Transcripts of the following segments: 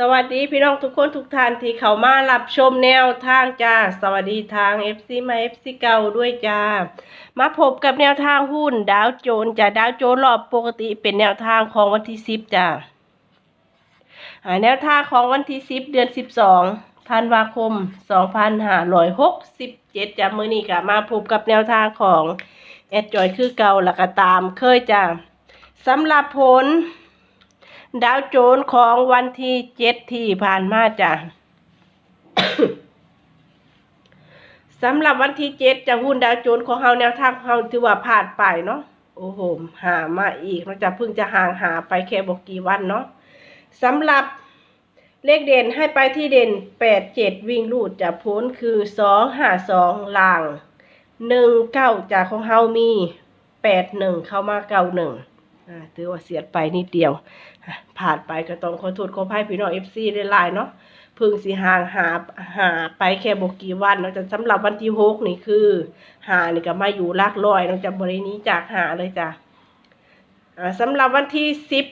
สวัสดีพี่น้องทุกคนทุกท่านที่เข้ามารับชมแนวทางจ้า สวัสดีทาง FC มา FC เก่าด้วยจ้า มาพบกับแนวทางหุ้นดาวโจนส์จ้าดาวโจนส์รอบปกติเป็นแนวทางของวันที่10จ้าแนวทางของวันที่10เดือน12ธันวาคม2567จ้ามือนี้ก็มาพบกับแนวทางของแอดจอยคือเก่าแล้วก็ตามเคยจ้าสำหรับผล ดาวโจนของวันที่เจ็ดที่ผ่านมาจ้ะสำหรับวันที่เจ็ดจะหุ้นดาวโจนของเฮาแนวทางของเฮาถือว่าผ่านไปเนาะโอ้โหหามาอีกเราจะเพิ่งจะห่างหาไปแค่บอกกี่วันเนาะสำหรับเลขเด่นให้ไปที่เด่นแปดเจ็ดวิ่งรูดจะพ้นคือสองห้าสองลางหนึ่งเก้าจากของเฮามีแปดหนึ่งเข้ามาเก้าหนึ่ง ถือว่าเสียดไปนิดเดียว ผ่านไปก็ต้องขอโทษขออภัยพี่น้องเอฟซีหลายเนาะพึ่งสิห่างหาหาไปแค่บกี่วันเนาะแต่สำหรับวันที่หกนี่คือ หานี่ก็มาอยู่ลักร้อยเนาะจากบรินี้จากหาเลยจ้ะอ่าสำหรับวันที่สิบ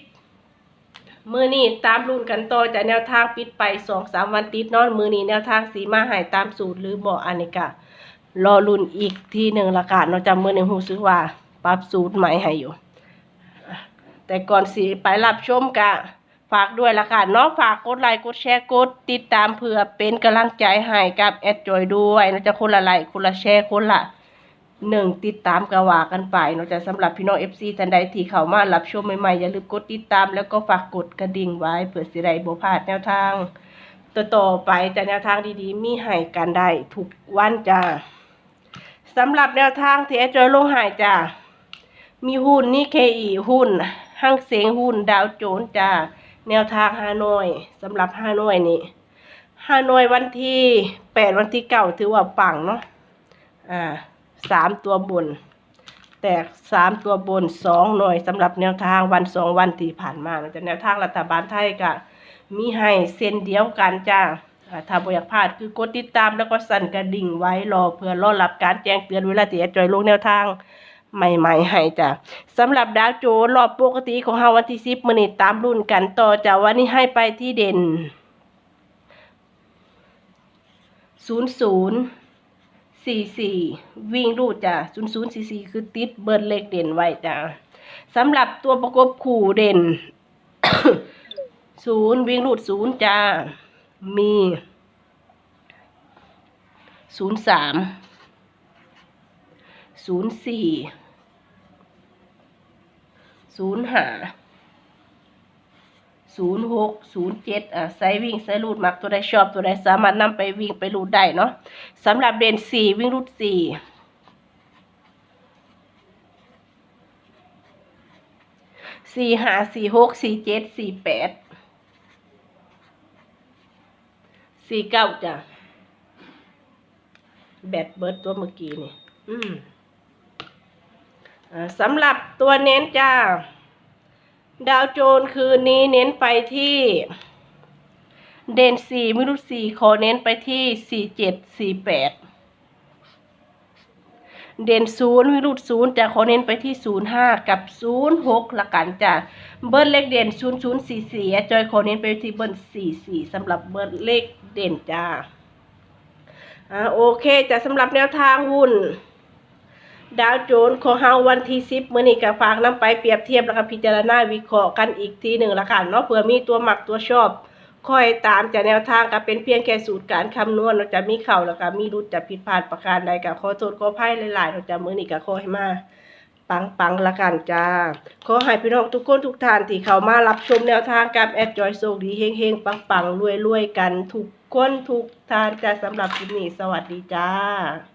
มือนี้ตามรุ่นกันต่อจากแนวทางปิดไปสองสามวันติดนอนมือนี้แนวทางสีมาหายตามสูตรหรือบอกอันนี้ก็รอรุ่นอีกที่หนึ่งละกันเนาะจำมือหนึ่งหูซื้อว่าปรับสูตรใหม่ให้อยู่ แต่ก่อนสิไปรับชมกะฝากด้วยละกันเนาะฝากกดไลค์กดแชร์กดติดตามเพื่อเป็นกำลังใจให้กับแอดจอยด้วยเราจะคนละไลค์คนละแชร์คนละหนึ่งติดตามกระว่ากันไปเนาะจะสำหรับพี่น้องเอฟซีท่านใดที่เข้ามารับชมใหม่ๆอย่าลืมกดติดตามแล้วก็ฝากกดกระดิ่งไว้เพื่อสิได้บ่พลาดแนวทางต่อๆไปจะแนวทางดีๆ มีให้กันได้ทุกวันจ้าสำหรับแนวทางที่แอดจอยลงหายจ้ามีหุ้นนี่เคอีหุ้น ห้างเสียงหุ้นดาวโจนส์จ้าแนวทางฮานอยสำหรับฮานอยนี่ฮานอยวันที่แปดวันที่เก้าถือว่าปังเนาะอ่าสามตัวบน แตกสามตัวบนสองหน่วยสำหรับแนวทางวันสองวันที่ผ่านมาแต่แนวทางรัฐบาลไทยก็มีให้เส้นเดียวกันจ้าอ่าถ้าบอยากพลาดคือกดติดตามแล้วก็สั่นกระดิ่งไว้รอเพื่อรอรับการแจ้งเตือนเวลาที่จอยลงแนวทาง ใหม่ๆให้จ้ะสำหรับดาวโจรอบปกติของเฮาวันที่สิบมื้อนี้ตามรุ่นกันต่อจ้ะวันนี้ให้ไปที่เด่นศูนย์ศูนย์สี่สี่วิ่งรูดจ้ะศูนย์ศูนย์สี่สี่คือติดเบิร์ดเลขเด่นไว้จ้ะสำหรับตัวประกบคู่เด่นศูนย์วิ่งรูดศูนย์จ้ามีศูนย์สามศูนย์สี่ ศูนย์หาศูนย์หกศูนย์เจ็ดอะไซวิ่งไซรูดมักตัวใดชอบตัวใดสามารถนำไปวิ่งไปรูดได้เนาะสำหรับเด่นสี่วิ่งรูดสี่สี่ห้าสี่หกสี่เจ็ดสี่แปดสี่เก้าจ้ะแบตเบิร์ดตัวเมื่อกี้นี่ อืม สำหรับตัวเน้นจ้า ดาวโจนส์คืนนี้เน้นไปที่เด่นสี่มิรุสี่ขอเน้นไปที่สี่เจ็ดสี่แปดเด่นศูนย์วิรุธศูนย์จะขอเน้นไปที่ศูนย์ห้ากับศูนย์หกละกันจ้ะเบิร์ดเลขเด่นศูนย์ศูนย์สี่สี่จอยขอเน้นไปที่เบิร์ดสี่สี่สำหรับเบิร์ดเลขเด่นจ้าอ่าโอเคจะสำหรับแนวทางหุ้น ดาวโจนส์ของเฮาวันที่สิบมื้อนี้ก็ฝากนำไปเปรียบเทียบแล้วก็พิจารณาวิเคราะห์กันอีกทีหนึ่งละกันเนาะเผื่อมีตัวหมักตัวชอบค่อยตามจากแนวทางก็เป็นเพียงแค่สูตรการคำนวณเราจะมีเข่าแล้วก็มีรุดจะผิดพลาดประการใดก็ขอโทษขออภัยหลายๆเราจะมื้อนี้ก็ขอให้มาปังปังๆละกันจ้า ขอให้พี่น้องทุกคนทุกท่านที่เข้ามารับชมแนวทางกับแอดจอยโชคดีเฮงๆปังๆรวยๆกันทุกคนทุกท่านจ้าสำหรับคลิปนี้สวัสดีจ้า